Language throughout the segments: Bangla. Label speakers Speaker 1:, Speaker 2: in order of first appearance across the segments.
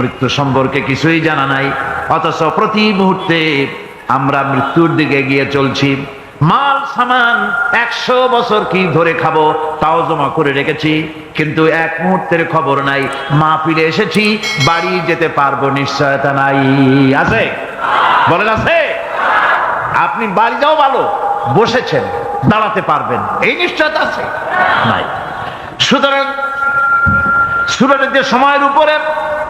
Speaker 1: মৃত্যু সম্পর্কে কিছুই জানা নাই। অথচ প্রতি মুহূর্তে আমরা মৃত্যুর দিকে গিয়ে চলছি। মাল, সামান, একশো বছর কি ধরে খাব তাও জমা করে রেখেছি। কিন্তু এক মুহূর্তের খবর নাই। মা ফিরে এসেছি, বাড়ি যেতে পারব নিশ্চয়তা নাই। আছে? বলেন আছে? আপনি বাড়ি যাও ভালো, বসেছেন, দাঁড়াতে পারবেন। এই নিশ্চয়তা আছে? নাই। সুতরাং যে সময়ের উপরে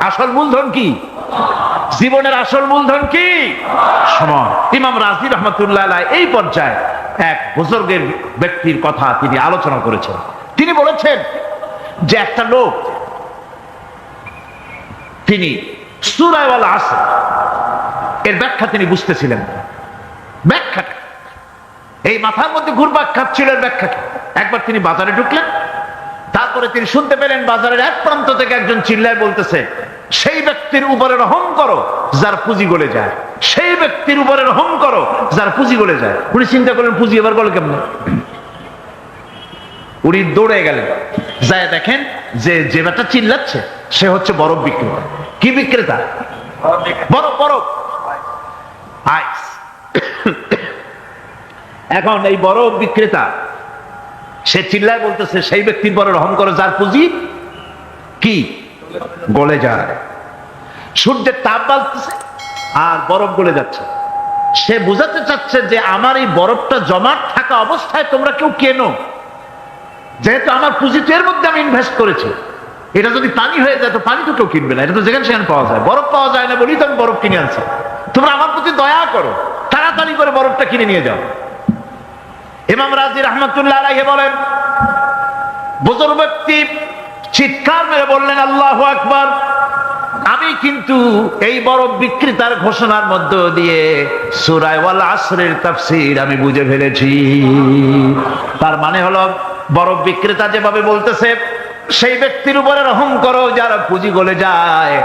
Speaker 1: আসল মূলধন কি? জীবনের আসল মূলধন কি? সময়। ইমাম রাজি রহমতুল্লাহ এই পর্যায়ে এক বুজুর্গের ব্যক্তির কথা তিনি আলোচনা করেছেন। তিনি বলেছেন যে একটা লোক, তিনি সুরায়ওয়ালা আসে এর ব্যাখ্যা তিনি বুঝতেছিলেন। ব্যাখ্যাটা। এই মাথার মধ্যে ঘুরপাক খাচ্ছিল এর ব্যাখ্যাটা। একবার তিনি বাজারে ঢুকলেন তারপরে তিনি শুনতে পেলেন বাজারের এক প্রান্ত থেকে একজন চিল্লায় বলতেছে, সেই ব্যক্তির উপরে রহম করো, যার পুঁজি গলে যায়। সেই ব্যক্তির উপরে রহম করো, যার পুঁজি গলে যায়। উনি চিন্তা করলেন, পুঁজি এবার গলে কেমন? উনি দৌড়ে গেলেন। যায় দেখেন যে যে ব্যাটা চিল্লাচ্ছে, সে হচ্ছে বরফ বিক্রেতা। কি বিক্রেতা? বরফ বরফ। আইস। এখন এই বরফ বিক্রেতা সে চিল্লায় বলতেছে, সেই ব্যক্তির পরে রহম করে, যার পুঁজি কি? গলে যায়। সূর্যের তাপ বাড়তেছে আর বরফ গলে যাচ্ছে। সে বুঝাতে চাচ্ছে যে আমার এই বরফটা জমাট থাকা অবস্থায় তোমরা কেউ কেনো। যেহেতু আমার পুঁজি তো এর মধ্যে আমি ইনভেস্ট করেছি। এটা যদি পানি হয়ে যায়, তো পানি তো কেউ কিনবে না। এটা তো যেখানে সেখানে পাওয়া যায়। বরফ পাওয়া যায় না বলেই তো আমি বরফ কিনে আনছি। তোমরা আমার প্রতি দয়া করো। তাড়াতাড়ি করে বরফটা কিনে নিয়ে যাও। ইমাম রাজি রহমতুল্লাহ আলাইহি বলেন, বুজুর্গ ব্যক্তি চিৎকার মেরে বললেন, আল্লাহ আকবার। আমি কিন্তু এই বরফ বিক্রেতার ঘোষণার মধ্য দিয়ে সুরায় ওয়াল আসরের তাফসীর আমি বুঝে ফেলেছি। তার মানে হলো বরফ বিক্রেতা যেভাবে বলতেছে, সেই ব্যক্তির উপরে রহম করো, যারা পুঁজি গলে যায়।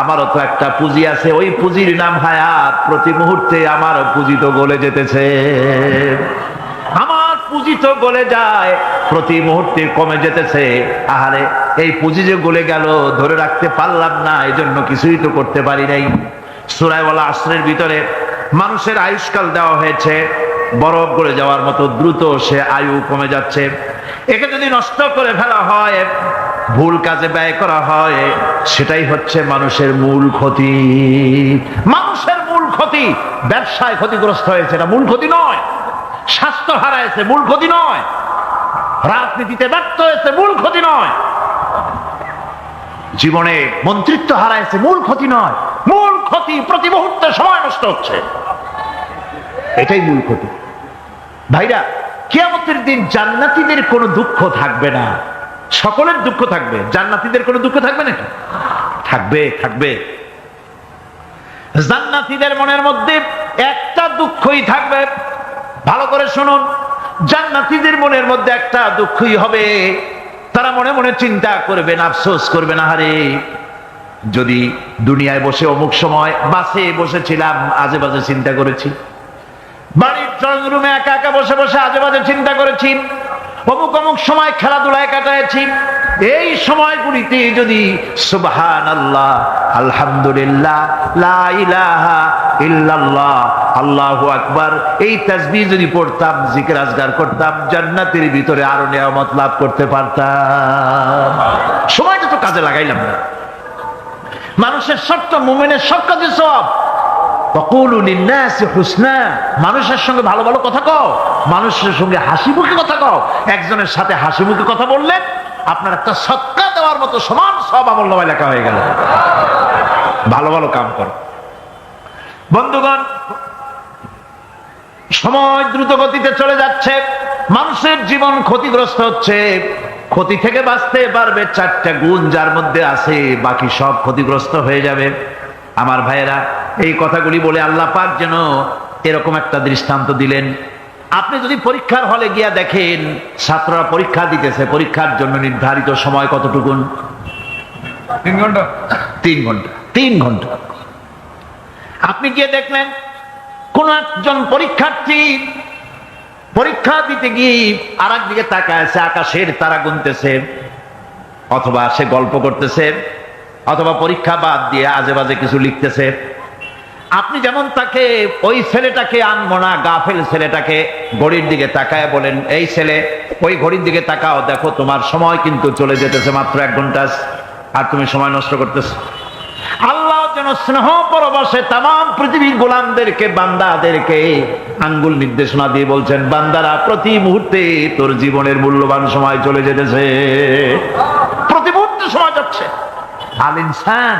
Speaker 1: আমারও তো একটা পুঁজি আছে, ওই পুঁজির নাম হায়াত। প্রতি মুহূর্তে আমার পুঁজি তো গলে যেতেছে। পুঁজি তো গলে যায়, প্রতি মুহূর্তে কমে যেতেছে। আহারে, এই পুঁজি যে গলে গেল, ধরে রাখতে পারলাম না এই জন্য কিছুই তো করতে পারি নাই। সুরাইওয়ালা আশ্রয়ের ভিতরে মানুষের আয়ুষ্কাল দেওয়া হয়েছে, বরফ গলে যাওয়ার মতো দ্রুত সে আয়ু কমে যাচ্ছে। একে যদি নষ্ট করে ফেলা হয়, ভুল কাজে ব্যয় করা হয়, সেটাই হচ্ছে মানুষের মূল ক্ষতি। মানুষের মূল ক্ষতি ব্যবসায় ক্ষতিগ্রস্ত হয়েছে, এটা মূল ক্ষতি নয়। স্বাস্থ্য হারাইছে, মূল ক্ষতি নয়। রাজনীতিতে ব্যর্থ হয়েছে, মূল ক্ষতি নয়। জীবনে মন্ত্রিত্ব হারাইছে, মূল ক্ষতি নয়। মূল ক্ষতি প্রতি মুহূর্তে সময় নষ্ট হচ্ছে। এটাই মূল ক্ষতি। ভাইরা, কিয়ামতের দিন জান্নাতীদের কোনো দুঃখ থাকবে না। সকলের দুঃখ থাকবে। জান্নাতীদের কোনো দুঃখ থাকবে নাকি? থাকবে থাকবে। জান্নাতীদের মনের মধ্যে একটা দুঃখই থাকবে। ভালো করে শুনুন। জান্নাতীদের মনের মধ্যে একটা দুঃখই হবে। তারা মনে মনে চিন্তা করবেন আফসোস করবেন আহারে যদি দুনিয়ায় বসে অমুক সময় বাসে বসেছিলাম আজে বাজে চিন্তা করেছি। বাড়ির ড্রয়িং রুমে একা একা বসে বসে আজে বাজে চিন্তা করেছি। অমুক অমুক সময় খেলাধুলায় কাটাইছি এই সময়গুলিতে যদি সুবহান আল্লাহ আলহামদুলিল্লাহ, লা ইলাহা আল্লাহু আকবার। এই যদি পড়তাম করতাম, জান্নাতের ভিতরে আরও নিয়ামত লাভ করতে পারতাম। সময়টা তো কাজে লাগাইলাম না। মানুষের সত্য মোমেনের সব। কাজে সব মানুষের সঙ্গে ভালো ভালো কথা কও। মানুষের সঙ্গে হাসি মুখে কথা কও। একজনের সাথে হাসি মুখে কথা বললেন আপনার একটা সৎকার দেওয়ার মতো সমান সব আমল লেখা হয়ে গেল। ভালো ভালো কাম করো। বন্ধুগণ সময় দ্রুত গতিতে চলে যাচ্ছে মানুষের জীবন ক্ষতিগ্রস্ত হচ্ছে ক্ষতি থেকে বাঁচতে পারবে চারটা গুণ যার মধ্যে আছে বাকি সব ক্ষতিগ্রস্ত হয়ে যাবে। আমার ভাইয়েরা এই কথাগুলি বলে আল্লাহ পাক যেন এরকম একটা দৃষ্টান্ত দিলেন। আপনি যদি পরীক্ষার হলে গিয়া দেখেন ছাত্ররা পরীক্ষা দিতেছে পরীক্ষার জন্য নির্ধারিত সময় কতটুকুন?
Speaker 2: তিন ঘণ্টা।
Speaker 1: তিন ঘণ্টা। তিন ঘণ্টা। আপনি গিয়ে দেখলেন, কোন একজন পরীক্ষার্থী পরীক্ষা দিতে গিয়ে আর দিকে তাকায় আকাশের তারা গুনতেছে, অথবা সে গল্প করতেছে, অথবা পরীক্ষা বাদ দিয়ে আজে বাজে কিছু লিখতেছে। আপনি যেমন তাকে, ওই ছেলেটাকে আনব না গাফেল ছেলেটাকে ঘড়ির দিকে তাকায় বলেন, এই ছেলে, ওই ঘড়ির দিকে তাকাও, দেখো তোমার সময় কিন্তু চলে যেতেছে মাত্র এক ঘণ্টা, আর তুমি সময় নষ্ট করতেছো। আল্লাহ যেন স্নেহ পরবাসে তাম পৃথিবীর গোলামদেরকে, বান্দাদেরকে। আঙ্গুল নির্দেশনা দিয়ে বলছেন, বান্দারা, প্রতি মুহূর্তে তোর জীবনের মূল্যবান সময় চলে যেতেছে। প্রতি মুহূর্তে সময় যাচ্ছে। আল ইনসান।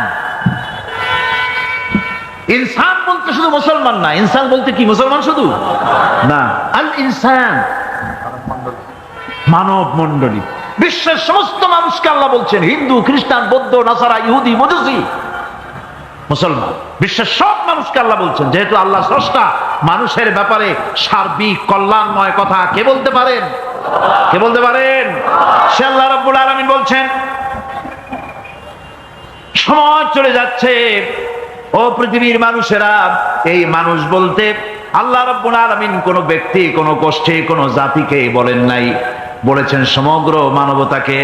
Speaker 1: ইনসান বলতে শুধু মুসলমান না, ইনসান বলতে কি, মুসলমান শুধু? না, আল ইনসান। মানব মন্ডলী বিশ্বের সমস্ত মানুষকে আল্লাহ বলছেন, হিন্দু, খ্রিস্টান, বৌদ্ধ, নাসারা, ইহুদি, মজুসি মুসলমান, বিশ্বের সব মানুষকে আল্লাহ বলছেন, যেহেতু আল্লাহ স্রষ্টা, মানুষের ব্যাপারে সার্বিক কল্যাণময় কথা কে বলতে পারেন? কে বলতে পারেন? সে আল্লাহ রব্বুল আলমিন বলছেন, সময় চলে যাচ্ছে, ও পৃথিবীর মানুষেরা, এই মানুষ বলতে আল্লাহ রব্বুল আলমিন কোন ব্যক্তি, কোন গোষ্ঠী, কোন জাতিকে বলেন নাই। বলেছেন সমগ্র মানবতাকে।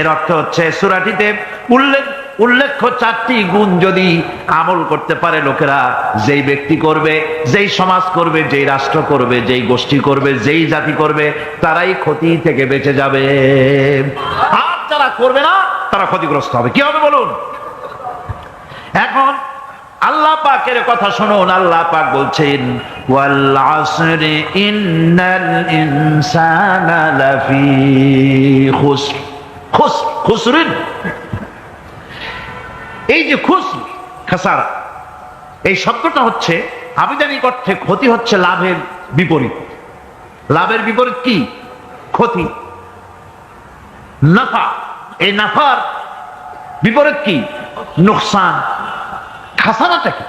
Speaker 1: এর অর্থ হচ্ছে, সুরাটিতে উল্লেখ উল্লেখ্য চারটি গুণ যদি আমল করতে পারে লোকেরা, যেই ব্যক্তি করবে, যেই সমাজ করবে, যেই রাষ্ট্র করবে, যেই গোষ্ঠী করবে, যেই জাতি করবে, তারাই ক্ষতি থেকে বেঁচে যাবে। আর যারা করবে না, তারা ক্ষতিগ্রস্ত হবে। কি হবে বলুন? এখন আল্লাহ পাকের কথা শুনুন। আল্লাহ পাক বলছেন, ওয়াল খুসর। খুসরিন। এই যে খুস খাসারা, এই শব্দটা হচ্ছে আবিধানিক অর্থে ক্ষতি হচ্ছে লাভের বিপরীত। লাভের বিপরীত কি? ক্ষতি। নাফা, এই নাফার বিপরীত কি? নোকসান। খাসানাটা কি?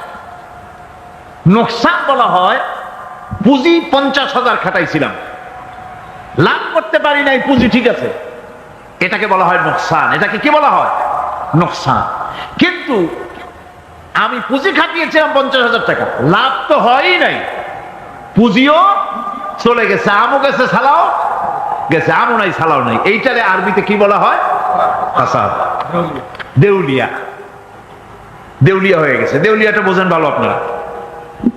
Speaker 1: নোকসান বলা হয়, পুঁজি পঞ্চাশ হাজার খাটাইছিলাম। লাভ করতে পারি নাই, পুঁজি ঠিক আছে। এটাকে বলা হয় নোকসান। এটাকে কি বলা হয়? নোকসান কিন্তু আমি পুঁজি খাটিয়েছিলাম পঞ্চাশ হাজার টাকা। লাভ তো হয়ই নাই। পুঁজিও চলে গেছে, আমও গেছে সালাও গেছে, আমও নাই সালাও নাই। এইটারে আরবিতে কি বলা হয়? দেউলিয়া। দেউলিয়া হয়ে গেছে। দেউলিয়াটা বোঝেন ভালো আপনারা।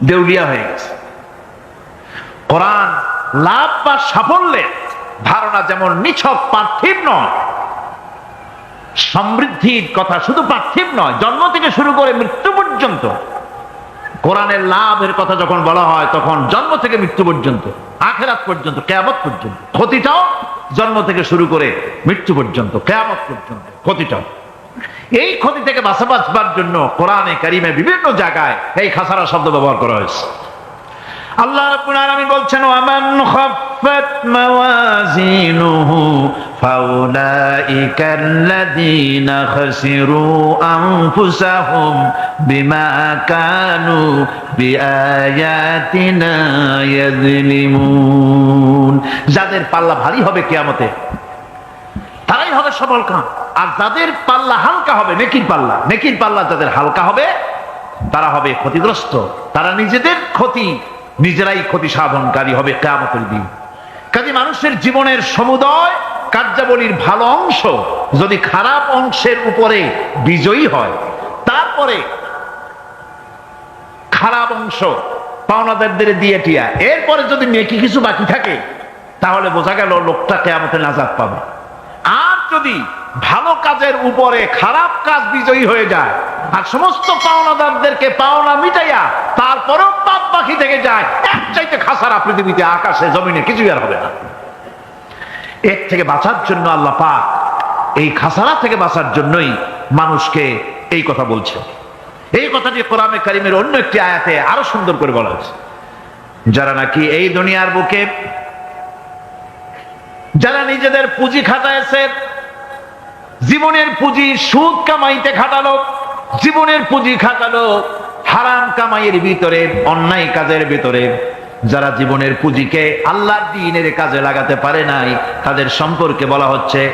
Speaker 1: দেউলিয়া হয়ে গেছে। কোরআন লাভ বা সাফল্যের ধারণা যেমন নিছক, পার্থিব নয় সমৃদ্ধির কথা শুধু পার্থিব নয়, জন্ম থেকে শুরু করে মৃত্যু পর্যন্ত। কোরআনের লাভের কথা যখন বলা হয়, তখন জন্ম থেকে মৃত্যু পর্যন্ত, আখেরাত পর্যন্ত, কেয়ামত পর্যন্ত, ক্ষতিটাও জন্ম থেকে শুরু করে মৃত্যু পর্যন্ত, কেয়ামত পর্যন্ত, ক্ষতিটাও। এই ক্ষতি থেকে বাঁচা বাঁচবার জন্য কোরআনে কারিমে বিভিন্ন জায়গায় এই খাসারা শব্দ ব্যবহার করা হয়েছে। আল্লাহ রাব্বুল আলামিন বলছেন, ওয়ামান খাফফাত মাওয়াজিনুহু ফাউলাইকা আল্লাযীনা খাসিরু আনফুসাহুম বিমা কানু বিআয়াতিনা ইয়াযলিমুন। যাদের পাল্লা ভারী হবে কিয়ামতে, তারাই হবে সবল কাম। আর যাদের পাল্লা হালকা হবে, নেকির পাল্লা নেকির পাল্লা যাদের হালকা হবে, তারা হবে ক্ষতিগ্রস্ত। তারা নিজেদের ক্ষতি নিজেরাই ক্ষতি সাধনকারী হবে কেয়ামতের দিন। কাজে মানুষের জীবনের সমুদয় কার্যাবলীর ভালো অংশ যদি খারাপ অংশের উপরে বিজয়ী হয়, তারপরে খারাপ অংশ পাওনাদারদের দিয়ে টিয়া। এরপরে যদি নেকি কিছু বাকি থাকে, তাহলে বোঝা গেল লোকটা কেয়ামতে নাজাদ পাবে। আর যদি ভালো কাজের উপরে খারাপ কাজ বিজয়ী হয়ে যায়, আর সমস্ত পাওনাদারদেরকে পাওনা মিটাইয়া তারপরেও পাপ বাকি থেকে যায়। এক চাইতে খাসারা পৃথিবীতে আকাশে, জমিনে কিছুই আর হবে না। এর থেকে বাঁচার জন্য আল্লাহ পাক এই খাসারা থেকে বাঁচার জন্যই মানুষকে এই কথা বলছে। এই কথাটি কোরআনে কারিমের অন্য একটি আয়াতে আরও সুন্দর করে বলা হয়েছে। যারা নাকি এই দুনিয়ার বুকে, যারা নিজেদের পুঁজি খাটাইছে, জীবনের পুঁজি সুদ কামাইতে খাটালো, জীবনের পুঁজি খাটালো হারাম কামাইয়ের ভিতরে, অন্যায় কাজের ভিতরে, যারা জীবনের পুঁজিকে আল্লাহ দিনের কাজে লাগাতে পারে নাই, তাদের সম্পর্কে বলা হচ্ছে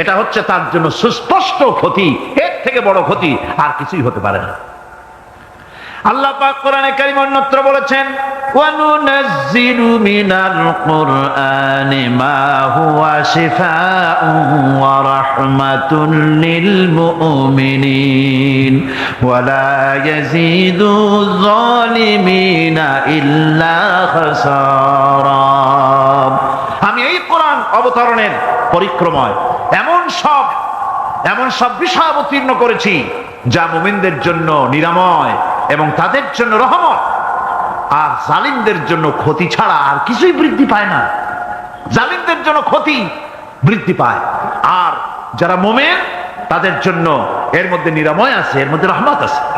Speaker 1: এটা হচ্ছে তার জন্য সুস্পষ্ট ক্ষতি, এর থেকে বড় ক্ষতি আর কিছুই হতে পারে না। আল্লাহ পাক কোরআনে কারীম অন্যত্র বলেছেন মা হুয়া শিফাউন ওয়া রাহমাতুন লিল মুমিনিন ওয়া লা ইয়াজিদু যালিমিনা ইল্লা খাসারা। আমি এই কোরআন অবতরণের পরিক্রমায় এমন সব এমন সব বিষয় অবতীর্ণ করেছি যা মুমিনদের জন্য নিরাময় এবং তাদের জন্য রহমত। আর জালিমদের জন্য ক্ষতি ছাড়া আর কিছুই বৃদ্ধি পায় না। জালিমদের জন্য ক্ষতি বৃদ্ধি পায়। আর যারা মোমেন, তাদের জন্য এর মধ্যে নিরাময় আছে, এর মধ্যে রহমত আছে।